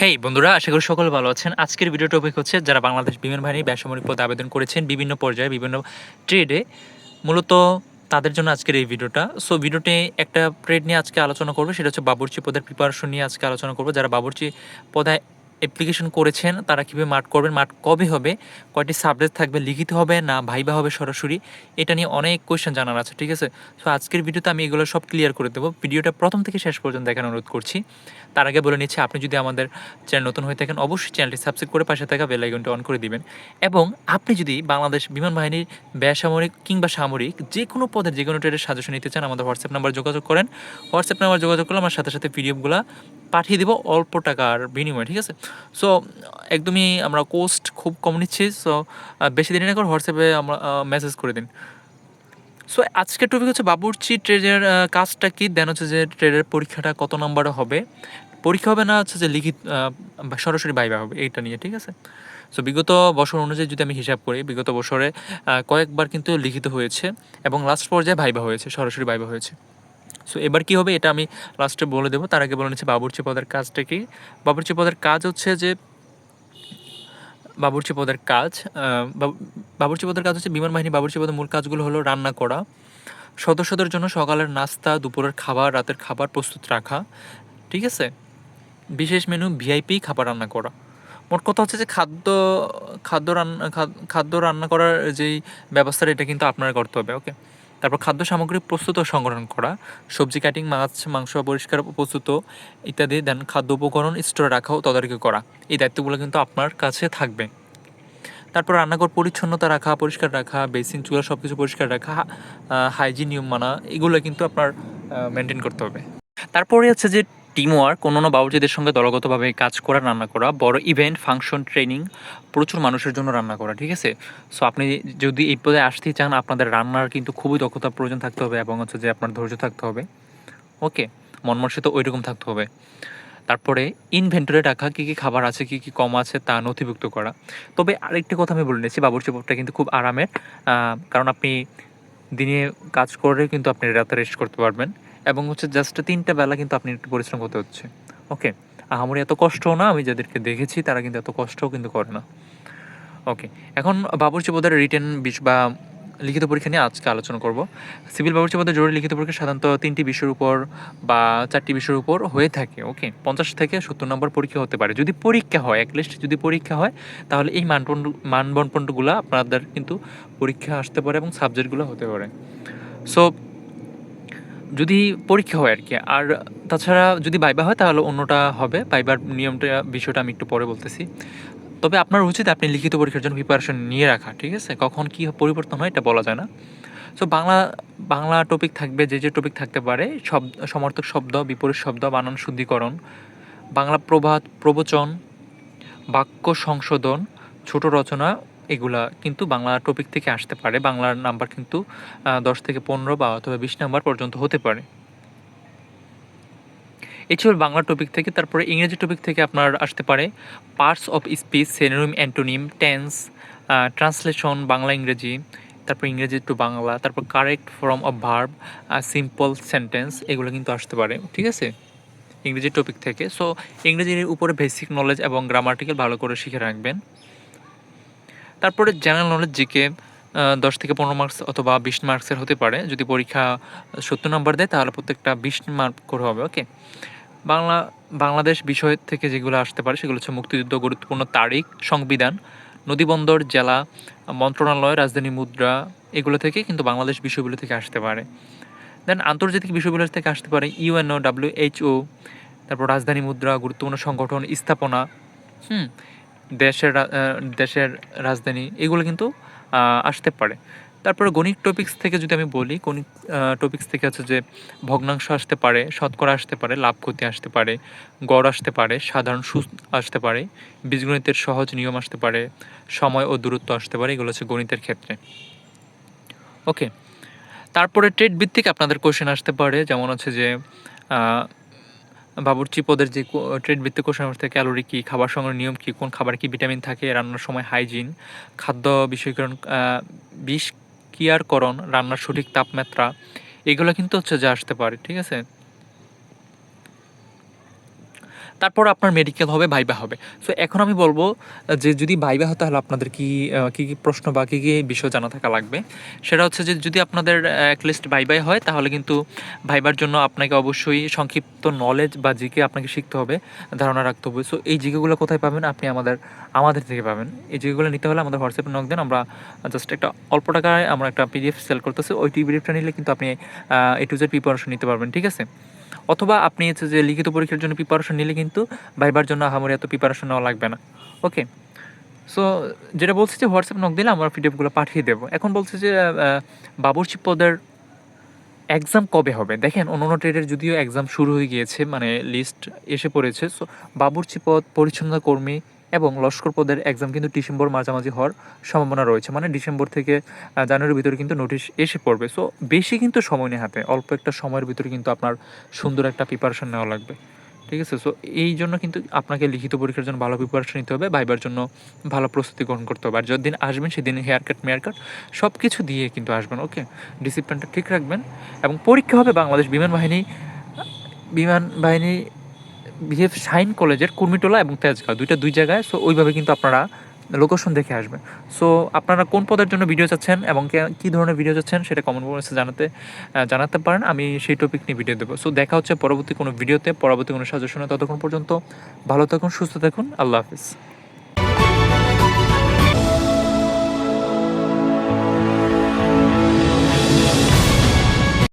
হেই বন্ধুরা, আশা করি সকল ভালো আছেন। আজকের ভিডিও টপিক হচ্ছে যারা বাংলাদেশ বিমান বাহিনী বেসামরিক পদে আবেদন করেছেন বিভিন্ন পর্যায়ে, বিভিন্ন ট্রেডে মূলত তাদের জন্য আজকের এই ভিডিওটা সো ভিডিওতে একটা ট্রেড নিয়ে আজকে আলোচনা করব, সেটা হচ্ছে বাবুর্চি পদের প্রিপারেশন নিয়ে আজকে আলোচনা করব। যারা বাবুর্চি পদে অ্যাপ্লিকেশন করেছেন, তারা কীভাবে মাঠ করবেন, মাঠ কবে হবে, কয়টি সাবজেক্ট থাকবে, লিখিত হবে না ভাইবা হবে সরাসরি, এটা নিয়ে অনেক কোয়েশ্চেন জানার আছে, ঠিক আছে? সো আজকের ভিডিওতে আমি এগুলো সব ক্লিয়ার করে দেবো। ভিডিওটা প্রথম থেকে শেষ পর্যন্ত দেখার অনুরোধ করছি। তার আগে বলে নিচ্ছি, আপনি যদি আমাদের চ্যানেল নতুন হয়ে থাকেন, অবশ্যই চ্যানেলটি সাবস্ক্রাইব করে পাশে থাকা বেল আইকনটি অন করে দিবেন। এবং আপনি যদি বাংলাদেশ বিমান বাহিনীর বেসামরিক কিংবা সামরিক যে কোনো পদের যে কোনো ট্রেডের সাজেশন নিতে চান, আমাদের হোয়াটসঅ্যাপ নাম্বার যোগাযোগ করেন। হোয়াটসঅ্যাপ নাম্বার যোগাযোগ করলে আমার সাথে সাথে পিডিএফগুলো পাঠিয়ে দেবো অল্প টাকার বিনিময়ে, ঠিক আছে? সো একদমই আমরা কোস্ট খুব কম নিচ্ছি সো বেশি দিন না করে হোয়াটসঅ্যাপে আমরা মেসেজ করে দিন। সো আজকের টপিক হচ্ছে বাবুর্চি ট্রেডের কাজটা কি? দেন হচ্ছে যে ট্রেডের পরীক্ষাটা কত নম্বরে হবে? পরীক্ষা হবে না, হচ্ছে যে লিখিত সরাসরি বাইবা হবে, এইটা নিয়ে, ঠিক আছে? সো বিগত বছর অনুযায়ী যদি আমি হিসাব করি, বিগত বছরে কয়েকবার কিন্তু লিখিত হয়েছে এবং লাস্ট পর্যায়ে ভাইবা হয়েছে, সরাসরি ভাইবা হয়েছে। সো এবার কি হবে এটা আমি লাস্টে বলে দেবো। তার আগে বলে নিচ্ছি বাবুর্চি পদের কাজটা কি? বাবুর্চি পদের কাজ হচ্ছে যে, বাবুর্চি পদের কাজ বাবুর্চি পদের কাজ হচ্ছে বিমান বাহিনী, বাবুর্চি পদের মূল কাজগুলো হলো রান্না করা, সদস্যদের জন্য সকালের নাস্তা, দুপুরের খাবার, রাতের খাবার প্রস্তুত রাখা, ঠিক আছে? বিশেষ মেনু ভিআইপি খাবার রান্না করা। মোট কথা হচ্ছে যে খাদ্য খাদ্য রান্না, খাদ- খাদ্য রান্না করার যেই ব্যবস্থাটা, এটা কিন্তু আপনার করতে হবে ওকে তারপর খাদ্য সামগ্রী প্রস্তুত ও সংগ্রহণ করা, সবজি কাটিং মাছ, মাংস পরিষ্কার প্রস্তুত ইত্যাদি, দেন খাদ্য উপকরণ স্টোরে রাখা ও তদারকি করা। এই দায়িত্বগুলো কিন্তু আপনার কাছে থাকবে। তারপর রান্নাঘর পরিচ্ছন্নতা রাখা, পরিষ্কার রাখা, বেসিন, চুলা সব কিছু পরিষ্কার রাখা হাইজিন, নিয়ম মানা, এগুলো কিন্তু আপনার মেনটেন করতে হবে। তারপরে হচ্ছে যে টিম ওয়ার্ক অন্যান্য বাবুর্চিদের সঙ্গে দলগতভাবে কাজ করা, রান্না করা, বড় ইভেন্ট ফাংশন ট্রেনিং প্রচুর মানুষের জন্য রান্না করা, ঠিক আছে? সো আপনি যদি এই পদে আসতে চান, আপনাদের রান্নার কিন্তু খুবই দক্ষতা প্রয়োজন থাকতে হবে এবং হচ্ছে যে আপনার ধৈর্য থাকতে হবে। ওকে মন মনসিত ওই রকম থাকতে হবে। তারপরে ইনভেন্টরে রাখা, কী কী খাবার আছে, কী কী কম আছে, তা নথিভুক্ত করা। তবে আরেকটি কথা আমি বলে নিচ্ছি, বাবুর্চি পদটা কিন্তু খুব আরামের। কারণ আপনি দিনে কাজ করে কিন্তু আপনি রাতে রেস্ট করতে পারবেন। এবং হচ্ছে জাস্ট তিনটা বেলা কিন্তু আপনি একটু পরিশ্রম করতে হচ্ছে। ওকে আমার এত কষ্টও না, আমি যাদেরকে দেখেছি তারা কিন্তু এত কষ্টও কিন্তু করে না। ওকে এখন বাবুর্চি পদের রিটেন বা লিখিত পরীক্ষা নিয়ে আজকে আলোচনা করব। সিভিল বাবুর্চি পদের জরুরি লিখিত পরীক্ষা সাধারণত তিনটি বিষয়ের উপর বা চারটি বিষয়ের উপর হয়ে থাকে। ওকে পঞ্চাশ থেকে সত্তর নম্বর পরীক্ষা হতে পারে। যদি পরীক্ষা হয় অ্যাটলিস্ট যদি পরীক্ষা হয়, তাহলে এই মানদণ্ড মানবন্টনগুলো আপনাদের কিন্তু পরীক্ষা আসতে পারে এবং সাবজেক্টগুলো হতে পারে। সো যদি পরীক্ষা হয় আর কি। আর তাছাড়া যদি বাইবা হয়, তাহলে অন্যটা হবে। বাইবার নিয়মটা, বিষয়টা আমি একটু পরে বলতেছি। তবে আপনার উচিত আপনি লিখিত পরীক্ষার জন্য প্রিপারেশন নিয়ে রাখা, ঠিক আছে? কখন কী পরিবর্তন হয় এটা বলা যায় না। সো বাংলা বাংলা টপিক থাকবে, যে যে টপিক থাকতে পারে শব্দ সমর্থক শব্দ, বিপরীত শব্দ, বানান শুদ্ধিকরণ, বাংলা প্রবাদ প্রবচন, বাক্য সংশোধন, ছোট রচনা এগুলা কিন্তু বাংলা টপিক থেকে আসতে পারে। বাংলার নাম্বার কিন্তু দশ থেকে পনেরো বা অথবা বিশ নাম্বার পর্যন্ত হতে পারে। ছিল বাংলা টপিক থেকে, তারপরে ইংরেজি টপিক থেকে আপনার আসতে পারে। Parts of speech synonym antonym tense translation Bangla, ইংরেজি, তারপর ইংরেজি টু বাংলা, তারপর correct form of verb simple sentence এগুলো কিন্তু আসতে পারে, ঠিক আছে? ইংরেজি টপিক থেকে। সো ইংরেজির উপরে বেসিক নলেজ এবং গ্রামার্টিক্যাল ভালো করে শিখে রাখবেন। তারপরে জেনারেল নলেজ জিকে দশ থেকে পনেরো মার্কস অথবা বিশ মার্কসের হতে পারে। যদি পরীক্ষা সত্তর নম্বর দেয়, তাহলে প্রত্যেকটা বিশ মার্ক করে হবে ওকে বাংলা, বাংলাদেশ বিষয় থেকে যেগুলো আসতে পারে, সেগুলো হচ্ছে মুক্তিযুদ্ধ গুরুত্বপূর্ণ তারিখ, সংবিধান নদীবন্দর জেলা, মন্ত্রণালয়, রাজধানী মুদ্রা, এগুলো থেকে কিন্তু বাংলাদেশ বিষয়গুলো থেকে আসতে পারে। দেন আন্তর্জাতিক বিষয়গুলো থেকে আসতে পারে ইউএনও ডাব্লিউএইচও তারপর রাজধানী মুদ্রা, গুরুত্বপূর্ণ সংগঠন, স্থাপনা, হুম? দেশের দেশের রাজধানী, এগুলো কিন্তু আসতে পারে। তারপরে গণিত টপিক্স থেকে যদি আমি বলি, গণিত টপিক্স থেকে হচ্ছে যে ভগ্নাংশ আসতে পারে, শতকরা আসতে পারে, লাভ ক্ষতি আসতে পারে, গড় আসতে পারে, সাধারণ সুদ আসতে পারে, বীজগণিতের সহজ নিয়ম আসতে পারে, সময় ও দূরত্ব আসতে পারে, এগুলো হচ্ছে গণিতের ক্ষেত্রে। ওকে তারপরে ট্রেড ভিত্তিক আপনাদের কোশ্চেন আসতে পারে, যেমন হচ্ছে যে বাবুর্চি পদের যে ট্রেড ভিত্তিক কোশ্চেন আসতে ক্যালোরি কী, খাবার সঙ্গে নিয়ম কী, কোন খাবার কী ভিটামিন থাকে, রান্নার সময় হাইজিন খাদ্য বিষয়করণ বিষ কিয়ারকরণ রান্নার সঠিক তাপমাত্রা, এগুলো কিন্তু হচ্ছে যা আসতে পারে, ঠিক আছে? তারপর আপনার মেডিকেল হবে ভাইবা হবে। সো এখন আমি বলব, যে যদি ভাইবা হয়, তাহলে আপনাদের কি কি কি প্রশ্ন বা কী কী বিষয় জানা থাকা লাগবে? সেটা হচ্ছে যে, যদি আপনাদের অ্যাটলিস্ট ভাইবাই হয়, তাহলে কিন্তু ভাইবার জন্য আপনাকে অবশ্যই সংক্ষিপ্ত নলেজ বা জিকে আপনাকে শিখতে হবে, ধারণা রাখতে হবে। সো এই জিকেগুলো কোথায় পাবেন? আপনি আমাদের আমাদের থেকে পাবেন। এই জিকেগুলো নিতে হলে আমাদের হোয়াটসঅ্যাপে নক দেন। আমরা জাস্ট একটা অল্প টাকায় আমরা একটা পিডিএফ সেল করতেছি। ওই পিডিএফটা নিলে কিন্তু আপনি এ টু জেড প্রিপারেশন নিতে পারবেন, ঠিক আছে? অথবা আপনি হচ্ছে যে লিখিত পরীক্ষার জন্য প্রিপারেশন নিলে কিন্তু ভাইবার জন্য আহামরি এত প্রিপারেশন নেওয়া লাগবে না। ওকে সো যেটা বলছি যে হোয়াটসঅ্যাপ নক দিলে আমরা পিডিএফগুলো পাঠিয়ে দেবো। এখন বলছে যে বাবুর্চি পদের এক্সাম কবে হবে? দেখেন অন্য ট্রেডের যদিও এক্সাম শুরু হয়ে গিয়েছে মানে লিস্ট এসে পড়েছে। সো বাবুর্চি পদ পরিচ্ছন্নতা কর্মী এবং লস্কর পদের এক্সাম কিন্তু ডিসেম্বর মাঝামাঝি হওয়ার সম্ভাবনা রয়েছে। মানে ডিসেম্বর থেকে জানুয়ারির ভিতরে কিন্তু নোটিশ এসে পড়বে। সো বেশি কিন্তু সময় নেই হাতে। অল্প একটা সময়ের ভিতরে কিন্তু আপনার সুন্দর একটা প্রিপারেশন নেওয়া লাগবে। ঠিক আছে? সো এই জন্য কিন্তু আপনাকে লিখিত পরীক্ষার জন্য ভালো প্রিপারেশন নিতে হবে ভাইবার জন্য ভালো প্রস্তুতি গ্রহণ করতে হবে। আর যেদিন আসবেন, সেদিন হেয়ার কাট মেয়ার কাট সব কিছু দিয়ে কিন্তু আসবেন ওকে ডিসিপ্লিনটা ঠিক রাখবেন। এবং পরীক্ষা হবে বাংলাদেশ বিমান বাহিনী বিমান বাহিনী বিহেভ শাইন কলেজের কুর্মিটোলা এবং তেজগাঁও, দুইটা দুই জায়গায় সো ওইভাবে কিন্তু আপনারা লোকেশন দেখে আসবেন সো আপনারা কোন পদের জন্য ভিডিও চাচ্ছেন এবং কে- কী ধরনের ভিডিও চাচ্ছেন সেটা কমেন্ট বক্সে জানাতে জানাতে পারেন, আমি সেই টপিক নিয়ে ভিডিও দেবো। সো দেখা হচ্ছে পরবর্তী কোনো ভিডিওতে পরবর্তী কোনো সাজেশনে, ততক্ষণ পর্যন্ত ভালো থাকুন, সুস্থ থাকুন, আল্লাহ হাফিজ।